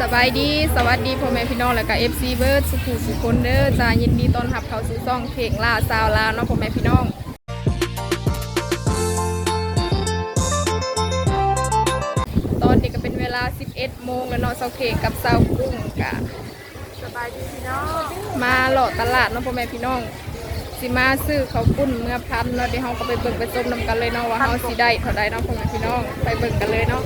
สบายดีสวัสดีพ่อแม่พี่น้องแล้วก็ FC เบิร์ดสุขุสุคนเด้อจ้ายินดีต้อนรับเข้าสู่ซ่องเพลงล่าซาวลาวเนาะพ่อแม่พี่น้องตอนนี้ก็เป็นเวลา 11โมงแล้วเนาะเซาเคกกับเซากุ้งกะสบายดีพี่น้องมาหลอดตลาดเนาะพ่อแม่พี่น้องสิมาซื้อเขาวปุ้นเมื่อพันเนาะเดี๋ยวเราก็ไปเบิ่งไปชมนำกันเลยเนาะว่าเฮาสิได้เท่าใดเนาะพ่อแม่พี่น้องไปเบิ่งกันเลยเนาะ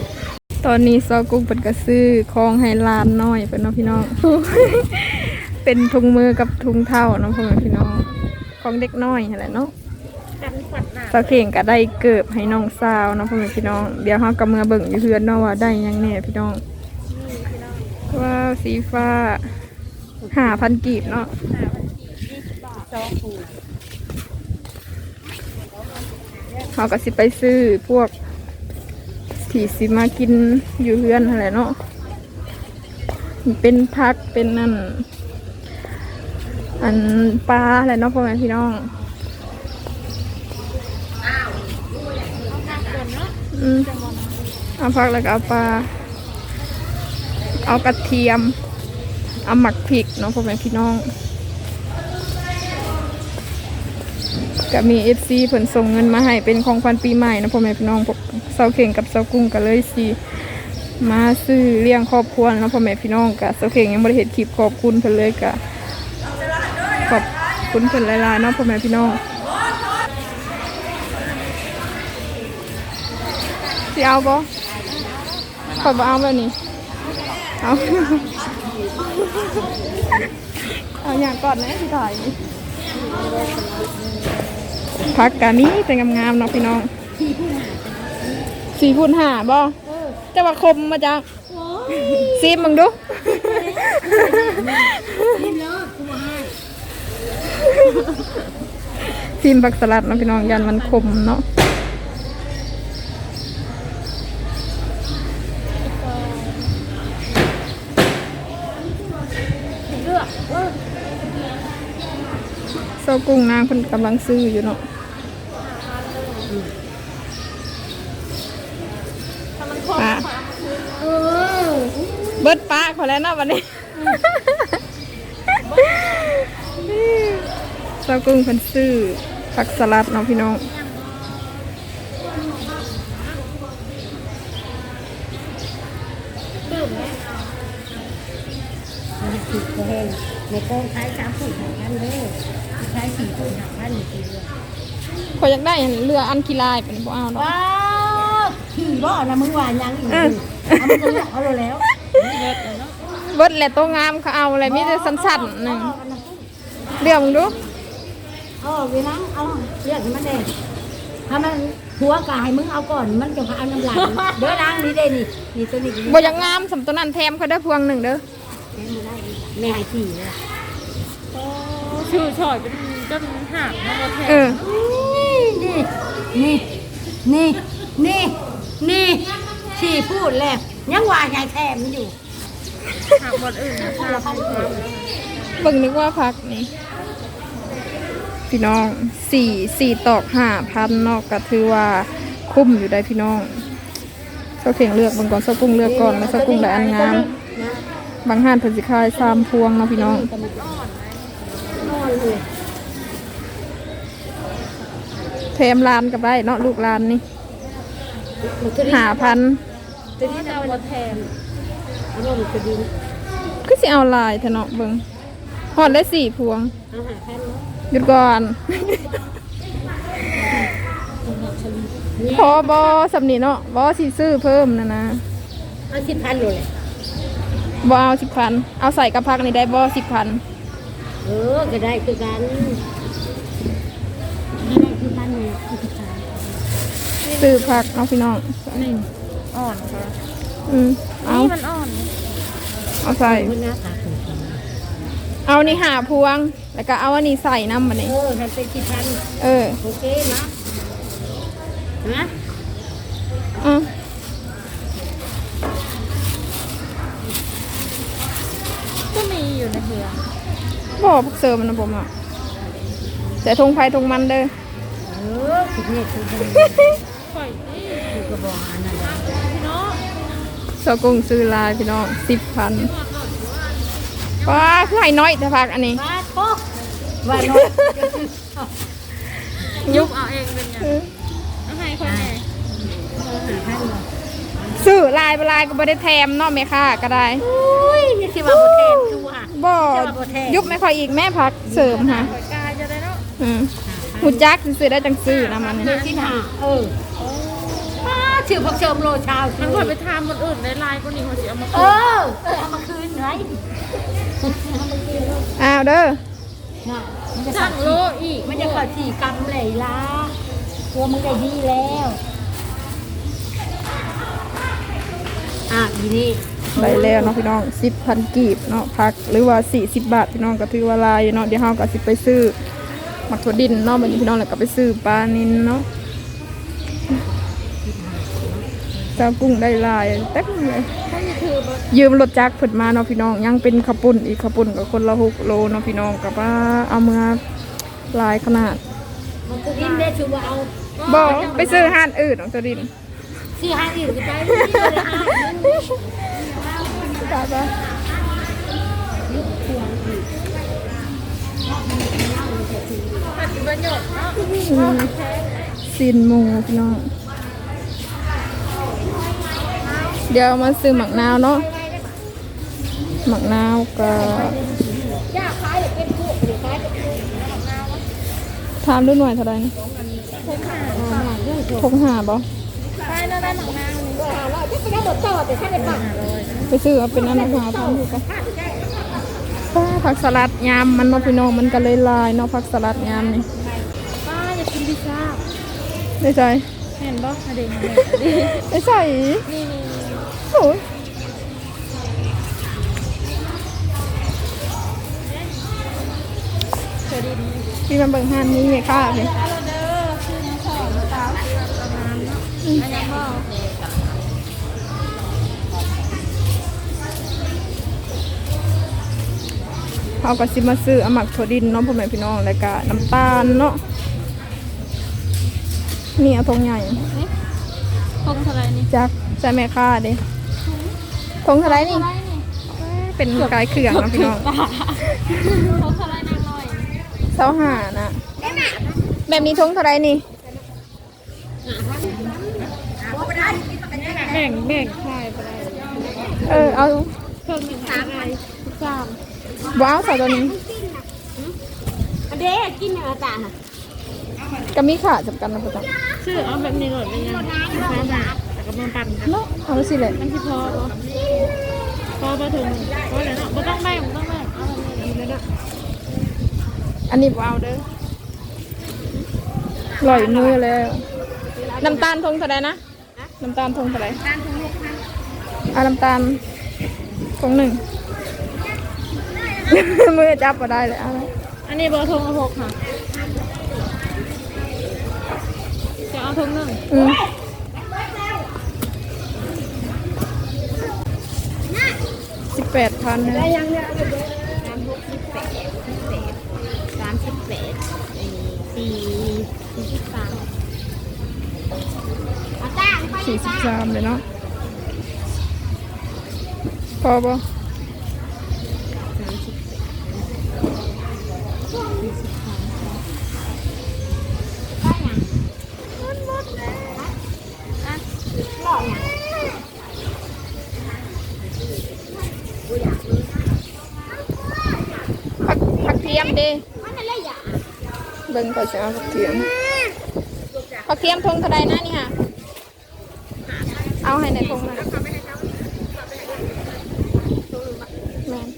ตอนนี้ซอกุ้งเป็นกระซื้อของให้หลานน้อยเป็นเน้องพี่น้อง เป็นถุงมือกับถุงเท้าเน้องพ่อแม่พี่น้องของเด็กน้อยอะไรเนาะสาวเข่งก็ได้เกิบให้น้องสาวเน้องพ่อแม่พี่น้อง เดี๋ยวเขากำมือเบิ่งอยู่เพื่อนเนาะว่าได้หยังแน่พี่น้องว้าวสีฟ้าหาพันกีบเนาะเขาก็สิไปซื้อพวก ที่สิมากินอยู่เฮือนอะไรเนาะเป็นพักเป็นนั่นอันปลาอะไรเนาะพ่อแม่พี่น้องอเอาพักแล้วก็เอาปลาเอากระเทียม เอาหมักพริกเนาะพ่อแม่พี่น้อง ก็มีเอฟซีผลส่งเงินมาให้เป็นของขวัญปีใหม่นะพ่อแม่พี่น้องเสาเข่งกับเสากุ้งก็เลยสิมาซื้อเลี้ยงครอบครัวนะพ่อแม่พี่น้องกะเสาเข่งยังไม่ได้เห็นคลิปขอบคุณเพิ่นเลยกะขอบคุณเพิ่นหลายๆเนาะพ่อแม่พี่น้องสิเอาบ่ขอบเอาแบบนี้เอาเอาอย่างก่อนนะที่ถ่าย พักกามีแต่งามๆเนาะพี่น้องสี่คูณห้าบ่จะว่าคมมาจากซีมมึงดูซีมผักสลัดเนาะพี่น้องยันมันคมเนาะเซากุ้งนางเพิ่นกำลังซื้ออยู่เนาะ ปลา เบิดปลาขอแล้วเนาะวันนี้เจ้ากุ้งเพิ่นซื้อผักสลัดเนาะพี่น้องสิบแห้งในกองขายสามสิบห้าพันเด้อขายสี่สิบห้าพันสี่เดือนขอยอยากได้เรืออันกีฬายเป็นบ่เอาเนาะว้าวขี่บ่อนะมึงว่ายังอีกเอามันจะเลือกเอาเลยแล้ว เบิดแหละตัวงามเขาเอาอะไรมีแต่สั้นๆหนึ่งเรื่องมึงดูเออวีนังเอาเลือกให้มันเองถ้ามันหัวกายมึงเอาก่อนมันจะพาเอาน้ำลายเด้อล้างนี่เด้นี่นี่ตัวนี้บ่อยากงามสำตัวนั้นแถมเขาได้พวงหนึ่งเด้อแม่ให้ขี่เลยชื่อชอยเป็นจนหักนะโมเทเออนี่นี่นี่นี่นี่ ขี่พูดแล้วยังว่าใหญ่แถมอยู่หักบนอื่นนะคเอารัละบพันเดียวเบิ่งนึกว่าพักนี่พี่น้องสี่สี่ตอกห้าพันนอกก็ถือว่าคุ้มอยู่ได้พี่น้องเจ้าเข่งเลือกบางก่อนเจ้ากุ้งเลือกก่อนแล้วเจ้ากุ้งได้อันงามบางห้านพิ่นสิขายสามพวงนะพี่น้องเลยแถมลานกับได้เนาะลูกลานนี่ หาพันตัวนี้เอามาแทนเอาลงตัวดีคือสิเอาลายเถอะเนาะเบิ่งหอดได้สี่พวงเอาหาแทนเนาะหยุดก่อนพอบอสำนีเนาะบอสิซื้อเพิ่มนะนะเอาสิบพันเลยบอเอาสิบพันเอาใส่กระพักนี่ได้บอสิบพันเออก็ได้คือกันได้คือพันเลยคือสิบพัน ซื้อพักเนาะพี่น้องนี่อ่อนค่ะอืมเอานี่มันอ่อนเอาใส่คนหน้าตาถึงเอานี่หาพวง แล้วก็เอาอันนี้ใส่น้ำมันนี่เออทำเป็นสิบพันเออโอเคนะนะอะก็มีอยู่ในเฮือนบอพวกเสริมมันนะผมอะแต่ทงไฟทงมันเด้อเออคือเนี่ยคือ ข่อยนี่คือกระบอกอันนั้นพี่น้องเสากุ้งซื้อลายพี่น้องสิบพันว้าคือให้น้อยแต่พักอันนี้มาโป๊ะว่าน้อยยุบเอาเองเป็นไงเอาให้คนไหนซื้อลายไปลายก็ไม่ได้แถมเนาะแม่ค่ะก็ได้อุ้ยนี่สิว่าบ่แทนดูอะบ่จะมาบ่แถมยุบไม่ค่อยอีกแม่พักเสริมค่ะข่อยกายจะได้เนาะอืมหูจักซื้อได้จังซื้อนะมันเดือเนี่ยนที่ห้าเออมา ชื่อพวกเชิมโลชาวมันข่อยไปทำคนอื่นในไลน์ก็นี่เขาสิเอามาเอคืนอเออเอามาคืนไว้อ้าวเด้อน่ะมันจะสั่งโลอีกมันจะเกิดสี่กรรมเลยล่ะตัวมึงได้ดีแล้ว อะทีนี้ได้แล้วเนาะพี่น้องสิบพันกีบเนาะพักหรือว่าสี่สิบบาทพี่น้องก็ถือว่าหลายอยู่เนาะเดี๋ยวเฮาก็สิไปซื้อหมักถั่วดินเนาะมันนี้พี่น้องแล้วก็ไปซื้อปลานินเนาะ เจ้ากุ้งได้หลายเต็มเลยยืมรถจักรเพิ่นมาเนาะพี่น้อง ยังเป็นขาวปุ่นอีกขาวปุ่นกับคนละหกโลเนาะพี่น้องกับว่าเอามาหลายขนาดมันก็กินได้ชื่อว่าเอาบอกไปซื้อห้านอื่นของตัวดินสี่ห้าอีกก็ได้ไม่ได้เลยห้าจ้าจ้าซินหมูพี่น้อง เดี๋ยวมาซื้อหมักนาวเนาะหมักนาวกับถามดูหน่อยเท่าไหร่นะทงหาบ่ใช่แล้วได้หนังนางนี่ไปซื้อเอาเป็นอันหาพันถูกปะป้าผักสลัดยำมันเนาะพี่น้องมันก็เลยลายเนาะผักสลัดยำนี่ป้าอยากกินพิซซ่าได้ใจเห็นบ่อดีตเห็นอดีตได้ใส่นี่ พี่มันเบิ่งห้านนี้ไงค่ะเลยเอาเด้อชื่อน้องสองสาวประมาณเนาะอันนี้บ่เขาก็สิมาซื้อเอาหมักถั่วดินเนาะพ่อแม่พี่น้องแล้วก็น้ำตาลเนาะนี่เอาทงใหญ่คงเท่าไหรนี่จักใส่แม่ค่าเด้ ทงเท่าไรนี่เท่าไหรนี่เป็นกายเครื่องเนาะพี่น้องคงเท่าไหรนางน้อยเสาหานะแบบนี้ทงเท่าไรนี่แบ่งแบ่งใช่ไปได้เออเอาเพิ่มหนึ่งสามพันสามว้าวใส่ตัวนี้อันเด้กินอย่างอาจารย์ก็มีขาจำกันนะพ่อจ๊ะชื่อเอาแบบนี้หน่อยเป็นยังสา มบาทแต่ก็มันปั่นกันเนาะเอาไปสิเลยมันที่พอปะพอมาถึงพอแล้วเนาะไม่ต้องแบ่งไม่ต้องแบ่งเอาแบบนี้เลยเนาะอันนี้ว้าวเด้อลอยมือแล้ว น้ำตาลทงเท่าไรนะ น้ำตาลทงเท่าไรการทุกลูกค้าเอาน้ำตาลทงหนึ่งมือจับก็ได้เลยเอาเลยอันนี้เบอร์โทรหกค่ะจะเอาทุกหนึ่ง อืมสิบ แปดพันนะสามหกสิบแปดสามสิบแปดสี่สี่สิบสามสี่สิบสามเลยเนาะพอปะ ทียมเด้เบิ่งก่อนจะเอาผักเทียมผักเทียมทงเท่าใดนะนี่ค่ะเอาให้ในทงนะแม่น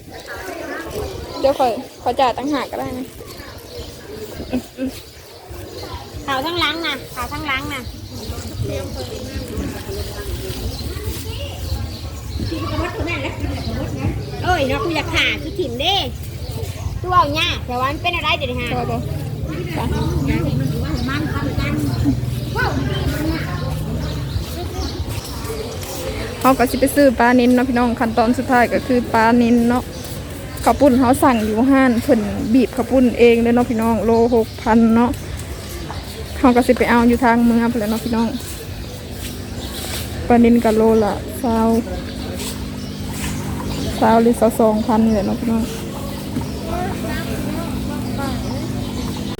เดี๋ยวคอยขอจ่ายตั้งหากก็ได้นะข่าวทั้งหล้างนะข่าวทั้งหล้างนะเอ้ยเนาะกูอยากขาคือถิ่มเด้ วเอาเนี่ยแต่ว่ามันเป็นอะไรเดี๋ยวนี้ฮะเขาก็สิไปซื้อปลานินเนาะพี่น้องขั้นตอนสุดท้ายก็คือปลานินเนาะข้าวปุ้นเขาสั่งอยู่ห้านเพิ่นบีบข้าวปุ้นเองเลยเนาะพี่น้องโลหกพันเนาะเขาก็สิไปเอาอยู่ทางเมืองเพิ่นแล้วเนาะพี่น้องปลานินกับโลละเศร้าสาวหรือสาสองพันนี่แหละเนาะพี่น้อง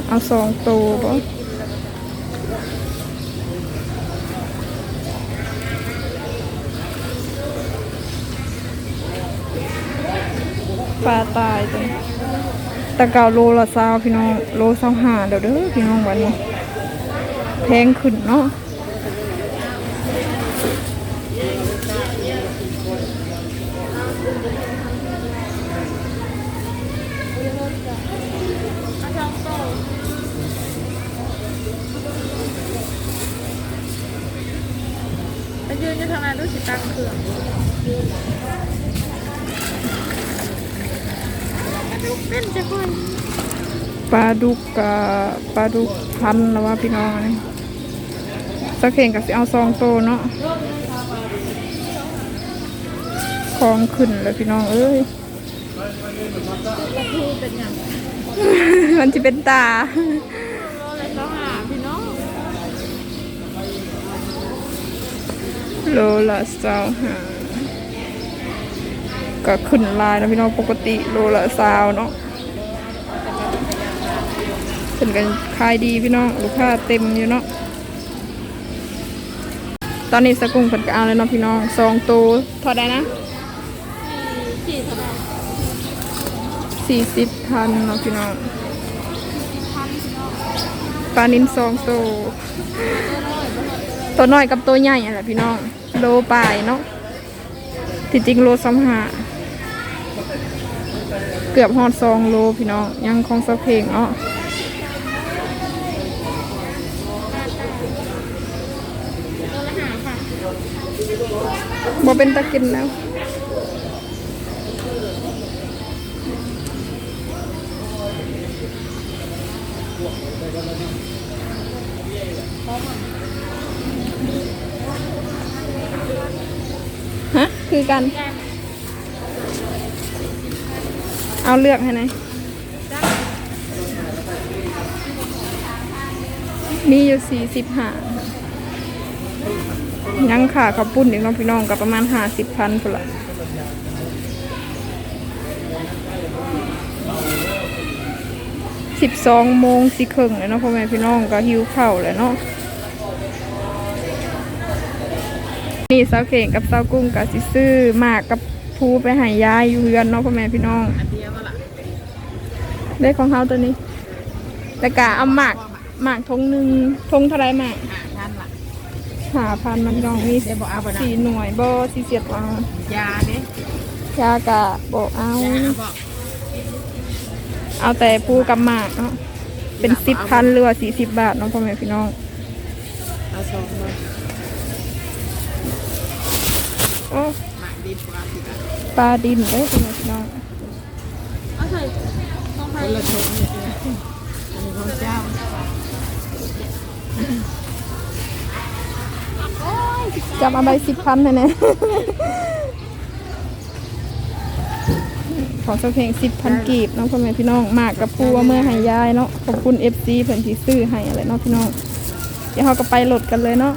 เอาสองตัวบ่ปลาตายตัวนี้ตะเกาโลละซาวพี่น้อง โลซาวหาเดี๋ยวเด้อพี่น้องวันนี้แพงขึ้นเนาะ ยืนอยู่ทางนั้นดูสิตังเครื่องเป็นจะคนปลาดุกกับปลาดุกพันแล้วว่าพี่น้องอันนี่สักเข่งกับสิเอาซองโตเนาะคลองขึ้นเลยพี่น้องเอ้ยมันจะเป็นตา โลละสองหาพี่น้อง โลละสาวหาก็ขึ้นลายนะพี่น้องปกติโลละสาวเนาะเป็นกันขายดีพี่น้องลูกค้าเต็มอยู่เนาะตอนนี้สกุ้งเพิ่นก็เอาเลยเนาะพี่น้องสองโตเท่าไดนะสี่สิบพันเนาะพี่น้องปลานินสองโตตัวน้อยกับตัวใหญ่อะไรพี่น้อง โลปลายเนาะที่จริงโลสองหาเกือบฮอดสองโลพี่น้อง ยังคงสะเพลงเนาะโลละหาค่ะบ่เป็นตะกินแล้วฮะ คือกัน เอาเลือกให้หน่อยมีอยู่สี่สิบห้ายังขาขับปุ้นอีกน้องพี่น้องกับประมาณห้าสิบพันพุ่นละสิบสองโมงสิครึ่งเลยเนาะพ่อแม่พี่น้องก็หิวเข้าวเลยเนาะ นี่สาวเข่งกับสาวกุ้งกับสิซื้อหมากกับภูไปใหายยายอยู่เฮือนเนาะพ่อแม่พี่น้องอันเดียวมาละได้ของเขาตัวนี้ แต่กะเอาหมากหมากทงหนึ่งทงเท่าไรหมากหาท่านละหาพันมันน้องมีเดี๋ยวบอกเอาไปนะสี่หน่วยบ่สี่เสียดเอายาเด้ยากะบอกเอายาเอาบอกเอาแต่ภูกับหมากเนาะเป็นสิบพันหรือว่าสี่สิบบาทเนาะพ่อแม่พี่น้องเอาสองมา โอ้ หมักดิบ ปลาดินเด้อพ่อแม่พี่น้องเอาใส่ต้องไปละชมเนี่ยของเจ้าจำเอาใบสิบพันแน่ของเสเพลงสิบพันกีบเนาะพ่อแม่พี่น้องหมากกับภูว่าเมื่อใหายยายเนาะขอบคุณเอฟซีเพิ่นที่ซื้อให้อะไรเนาะพี่น้องเดี๋ยวเราก็ไปโหลดกันเลยเนาะ